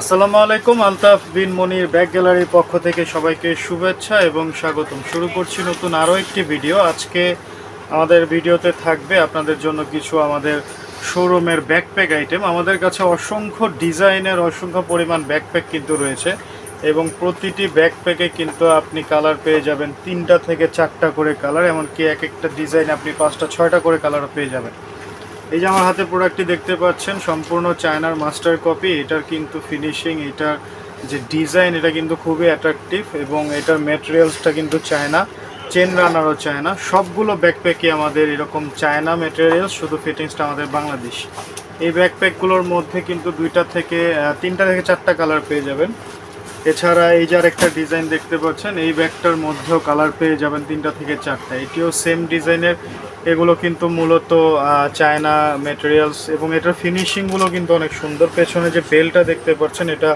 আসসালামু আলাইকুম, আলতাফ বিন মনির ব্যাগ গ্যালারির পক্ষ থেকে সবাইকে শুভেচ্ছা এবং স্বাগতম। শুরু করছি নতুন আরও একটি ভিডিও। আজকে আমাদের ভিডিওতে থাকবে আপনাদের জন্য কিছু আমাদের শোরুমের ব্যাকপ্যাক আইটেম। আমাদের কাছে অসংখ্য ডিজাইনের অসংখ্য পরিমাণ ব্যাকপ্যাক কিন্তু রয়েছে এবং প্রতিটি ব্যাকপ্যাকে কিন্তু আপনি কালার পেয়ে যাবেন। তিনটা থেকে চারটা করে কালার, এমনকি এক একটা ডিজাইন আপনি পাঁচটা, ছয়টা করে কালারও পেয়ে যাবেন। এই যে আমার হাতে প্রোডাক্টটি দেখতে পাচ্ছেন, সম্পূর্ণ চায়নার মাস্টার কপি এটার কিন্তু ফিনিশিং এটার যে ডিজাইন এটা কিন্তু খুবই অ্যাট্রাকটিভ এবং এটার ম্যাটেরিয়ালসটা কিন্তু চায়না চেন রানারও চায়না সবগুলো ব্যাকপ্যাকই আমাদের এরকম চায়না ম্যাটেরিয়ালস শুধু ফিটিংসটা আমাদের বাংলাদেশ এই ব্যাকপ্যাকগুলোর মধ্যে কিন্তু দুইটা থেকে তিনটা থেকে চারটা কালার পেয়ে যাবেন। এছাড়া এই যার একটা ডিজাইন দেখতে পাচ্ছেন, এই ব্যাগটার মধ্যেও কালার পেয়ে যাবেন তিনটা থেকে চারটা। এটিও সেম ডিজাইনের, এগুলো কিন্তু মূলত চায়না ম্যাটেরিয়ালস এবং এটার ফিনিশিংগুলো কিন্তু অনেক সুন্দর। পেছনে যে বেলটা দেখতে পাচ্ছেন, এটা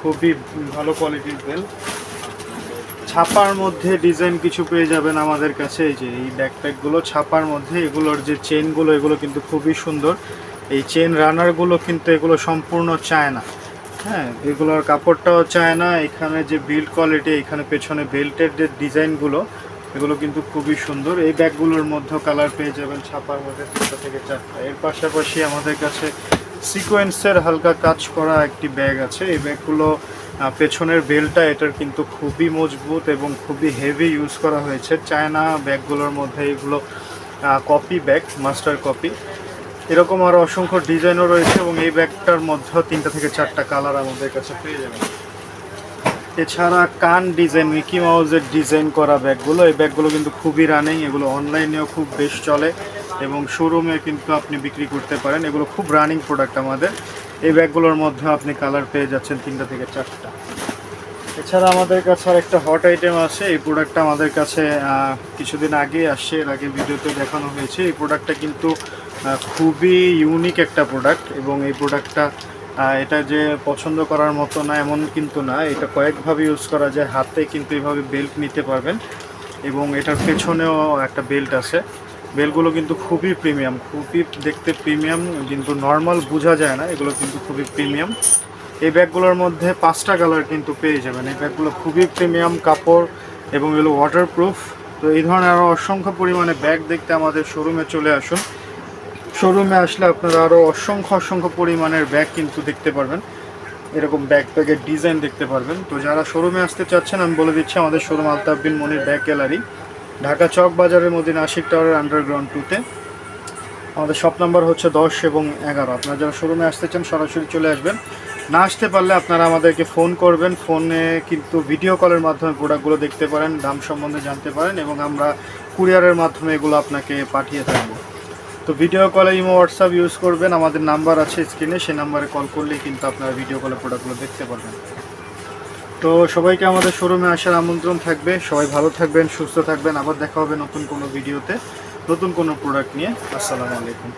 খুবই ভালো কোয়ালিটির বেল ছাপার মধ্যে ডিজাইন কিছু পেয়ে যাবেন আমাদের কাছে, এই যে এই ব্যাকপ্যাকগুলো ছাপার মধ্যে এগুলোর যে চেনগুলো এগুলো কিন্তু খুবই সুন্দর। এই চেন রানারগুলো কিন্তু এগুলো সম্পূর্ণ চায়না। হ্যাঁ এগুলোর কাপড়টাও চায় না। এখানে যে বিল্ড কোয়ালিটি এখানে পেছনে বেল্টের যে ডিজাইনগুলো, এগুলো কিন্তু খুবই সুন্দর। এই ব্যাগগুলোর মধ্যেও কালার পেয়ে যাবেন ছাপার মধ্যে তিনটা থেকে চারটা। এর পাশাপাশি আমাদের কাছে সিকোয়েন্সের হালকা কাজ করা একটি ব্যাগ আছে। এই ব্যাগগুলো পেছনের বেলটা এটার কিন্তু খুবই মজবুত এবং খুবই হেভি ইউজ করা হয়েছে। চায়না ব্যাগগুলোর মধ্যে এগুলো কপি ব্যাগ মাস্টার কপি এরকম আরও অসংখ্য ডিজাইনও রয়েছে এবং এই ব্যাগটার মধ্যেও তিনটা থেকে চারটা কালার আমাদের কাছে পেয়ে যাবেন। এছাড়া কান ডিজাইন, মিকি মাউজের ডিজাইন করা ব্যাগগুলো, এই ব্যাগগুলো কিন্তু খুবই রানিং এগুলো অনলাইনেও খুব বেশ চলে এবং শোরুমে কিন্তু আপনি বিক্রি করতে পারেন। এগুলো খুব রানিং প্রোডাক্ট আমাদের। এই ব্যাগগুলোর মধ্যে আপনি কালার পেয়ে যাচ্ছেন তিনটা থেকে চারটা। এছাড়া আমাদের কাছে আর একটা হট আইটেম আছে। এই প্রোডাক্টটা আমাদের কাছে কিছুদিন আগে আসছে। এর আগে ভিডিওতে দেখানো হয়েছে। এই প্রোডাক্টটা কিন্তু খুবই ইউনিক একটা প্রোডাক্ট এবং এই প্রোডাক্টটা এটা যে পছন্দ করার মতো না, এমন কিন্তু না। এটা কয়েকভাবে ইউজ করা যায়। হাতে কিন্তু এইভাবে বেল্ট নিতে পারবেন এবং এটার পেছনেও একটা বেল্ট আছে। বেলগুলো কিন্তু খুবই প্রিমিয়াম খুবই দেখতে প্রিমিয়াম কিন্তু নর্মাল বোঝা যায় না। এগুলো কিন্তু খুবই প্রিমিয়াম এই ব্যাগগুলোর মধ্যে পাঁচটা কালার কিন্তু পেয়ে যাবেন। এই ব্যাগগুলো খুবই প্রিমিয়াম কাপড় এবং এগুলো ওয়াটারপ্রুফ তো এই ধরনের আরও অসংখ্য পরিমাণে ব্যাগ দেখতে আমাদের শোরুমে চলে আসুন। শোরুমে আসলে আপনারা আরও অসংখ্য অসংখ্য পরিমাণের ব্যাগ কিন্তু দেখতে পারবেন। এরকম ব্যাগ ব্যাগের ডিজাইন দেখতে পারবেন। তো যারা শোরুমে আসতে চাচ্ছেন, আমি বলে দিচ্ছি আমাদের showroom Altaf bin Monir bag gallery. Dhaka Chawk বাজারের মধ্যে নাসিক টাওয়ারের আন্ডারগ্রাউন্ড টুতে আমাদের শপ নাম্বার হচ্ছে দশ এবং এগারো। আপনারা যারা শোরুমে আসতে চান, সরাসরি চলে আসবেন। না আসতে পারলে আপনারা আমাদেরকে ফোন করবেন। ফোনে কিন্তু ভিডিও কলের মাধ্যমে প্রোডাক্টগুলো দেখতে পারেন, দাম সম্বন্ধে জানতে পারেন এবং আমরা কুরিয়ারের মাধ্যমে এগুলো আপনাকে পাঠিয়ে থাকব। তো ভিডিও কলে ইমো হোয়াটসঅ্যাপ ইউজ করবেন, আমাদের নাম্বার আছে স্ক্রিনে সেই নাম্বারে কল করলেই কিন্তু আপনারা ভিডিও কলে প্রোডাক্টগুলো দেখতে পারবেন। তো সবাইকে আমাদের শোরুমে আসার আমন্ত্রণ থাকবে। সবাই ভালো থাকবেন, সুস্থ থাকবেন। আবার দেখা হবে নতুন কোনো ভিডিওতে নতুন কোনো প্রোডাক্ট নিয়ে। আসসালামু আলাইকুম।